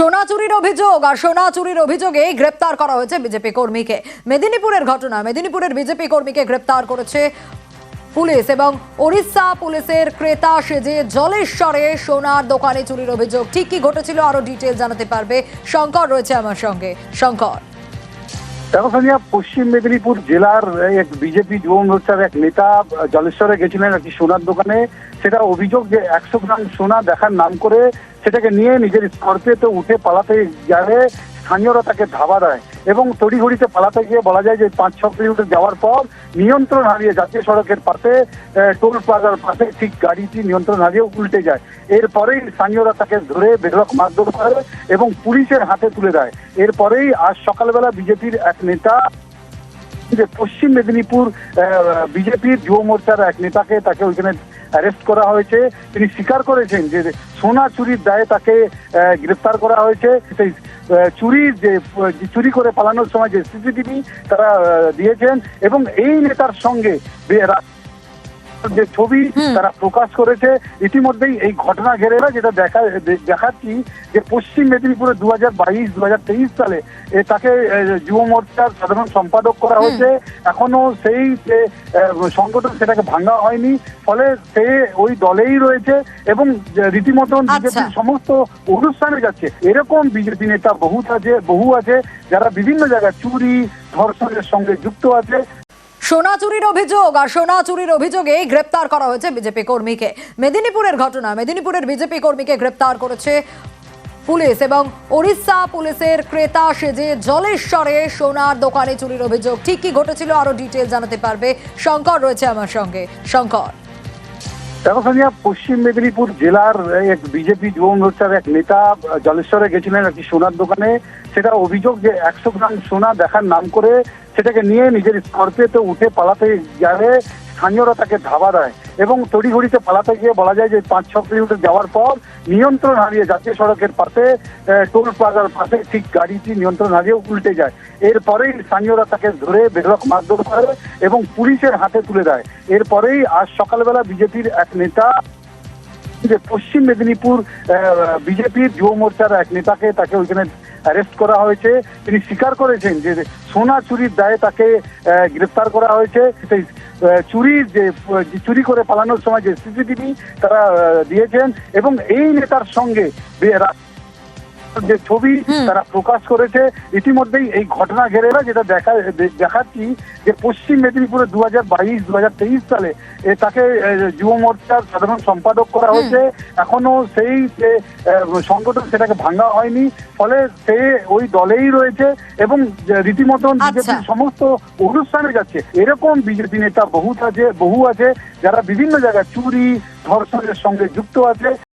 সোনা চুরির অভিযোগ, আর সোনা চুরির অভিযোগে গ্রেপ্তার করা হয়েছে বিজেপি কর্মীকে। মেদিনীপুরের ঘটনা, মেদিনীপুরের বিজেপি কর্মীকে গ্রেপ্তার করেছে পুলিশ এবং ওড়িশা পুলিশের ক্রেতা সেজে জলেশ্বরে সোনার দোকানে চুরির অভিযোগ। ঠিক কি ঘটেছিল আরও ডিটেল জানাতে পারবে শঙ্কর, রয়েছে আমার সঙ্গে। শঙ্কর। দেখো পশ্চিম মেদিনীপুর জেলার এক বিজেপি যুব মোর্চার এক নেতা জলেশ্বরে গেছিলেন একটি সোনার দোকানে। সেটা অভিযোগ যে একশো গ্রাম সোনা দেখার নাম করে সেটাকে নিয়ে নিজের স্কর্পিওতে উঠে পালাতে গেলে স্থানীয়রা তাকে ধাবা দেয়। এবং তড়িঘড়িতে পালাতে গিয়ে বলা যায় যে পাঁচ ছ কিলোমিটার যাওয়ার পর নিয়ন্ত্রণ হারিয়ে জাতীয় সড়কের পাশে টোল প্লাজার পাশে ঠিক গাড়িটি নিয়ন্ত্রণ হারিয়ে উল্টে যায়। এরপরেই স্থানীয়রা তাকে ধরে বেধরক মারধর করে এবং পুলিশের হাতে তুলে দেয়। এরপরেই আজ সকালবেলা বিজেপির এক নেতা যে পশ্চিম মেদিনীপুর বিজেপির যুব মোর্চার এক নেতাকে তাকে ওইখানে অ্যারেস্ট করা হয়েছে। তিনি স্বীকার করেছেন যে সোনা চুরির দায়ে তাকে গ্রেফতার করা হয়েছে। সেই চুরির যে চুরি করে পালানোর সময় যে সিসিটিভি তারা দিয়েছেন এবং এই নেতার সঙ্গে যে ছবি তারা প্রকাশ করেছে ইতিমধ্যেই এই ঘটনা ঘেরে যেটা দেখা দেখাচ্ছি যে পশ্চিম মেদিনীপুরে দু হাজার বাইশ দু হাজার তেইশ সালে তাকে যুব মোর্চার সাধারণ সম্পাদক করা হয়েছে। এখনও সেই যে সংগঠন সেটাকে ভাঙা হয়নি। ফলে সে ওই দলেই রয়েছে এবং রীতিমতন আচ্ছা। বিজেপির সমস্ত অনুষ্ঠানে যাচ্ছে। এরকম বিজেপি নেতা বহু আছে বহু আছে যারা বিভিন্ন জায়গায় চুরি ধর্ষণের সঙ্গে যুক্ত আছে। সোনা চুরির অভিযোগ, আর সোনা চুরির অভিযোগে গ্রেপ্তার করা হয়েছে বিজেপি কর্মীকে। মেদিনীপুরের ঘটনা, মেদিনীপুরের বিজেপি কর্মীকে গ্রেপ্তার করেছে পুলিশ এবং ওড়িশা পুলিশের ক্রেতা সেজে জলেশ্বরে সোনার দোকানে চুরির অভিযোগ। ঠিক কি ঘটেছিল আরও ডিটেল জানাতে পারবে শঙ্কর, রয়েছে আমার সঙ্গে। শঙ্কর। দেখো পশ্চিম মেদিনীপুর জেলার এক বিজেপি যুব মোর্চার এক নেতা জলেশ্বরে গেছিলেন একটি সোনার দোকানে। সেটা অভিযোগ যে একশো গ্রাম সোনা দেখার নাম করে সেটাকে নিয়ে নিজের স্কর্পিওতে উঠে পালাতে গেলে স্থানীয়রা তাকে ধাবা দেয় এবং তড়িঘড়িতে পালাতে গিয়ে বলা যায় যে পাঁচ, ছ কিলোমিটার যাওয়ার পর নিয়ন্ত্রণ হারিয়ে জাতীয় সড়কের পাশে টোল প্লাজার পাশে ঠিক গাড়িটি নিয়ন্ত্রণ হারিয়ে উল্টে যায়। এরপরেই স্থানীয়রা তাকে ধরে বেধরক মারধর করে এবং পুলিশের হাতে তুলে দেয়। এরপরেই আজ সকালবেলা বিজেপির এক নেতা যে পশ্চিম মেদিনীপুর বিজেপির যুব মোর্চার এক নেতাকে তাকে ওইখানে অ্যারেস্ট করা হয়েছে। তিনি স্বীকার করেছেন যে সোনা চুরির দায়ে তাকে গ্রেফতার করা হয়েছে। সেই চুরির যে চুরি করে পালানোর সময় যে সিসিটিভি তারা দিয়েছেন এবং এই নেতার সঙ্গে যে ছবি তারা প্রকাশ করেছে ইতিমধ্যেই এই ঘটনা ঘেরে যেটা দেখা দেখাচ্ছি যে পশ্চিম মেদিনীপুরে দু হাজার বাইশ দু হাজার তেইশ সালে তাকে যুব মোর্চার সাধারণ সম্পাদক করা হয়েছে। এখনও সেই যে সংগঠন সেটাকে ভাঙা হয়নি। ফলে সে ওই দলেই রয়েছে এবং রীতিমতন আচ্ছা। বিজেপির সমস্ত অনুষ্ঠানে যাচ্ছে। এরকম বিজেপি নেতা বহু আছে বহু আছে যারা বিভিন্ন জায়গায় চুরি ধর্ষণের সঙ্গে যুক্ত আছে।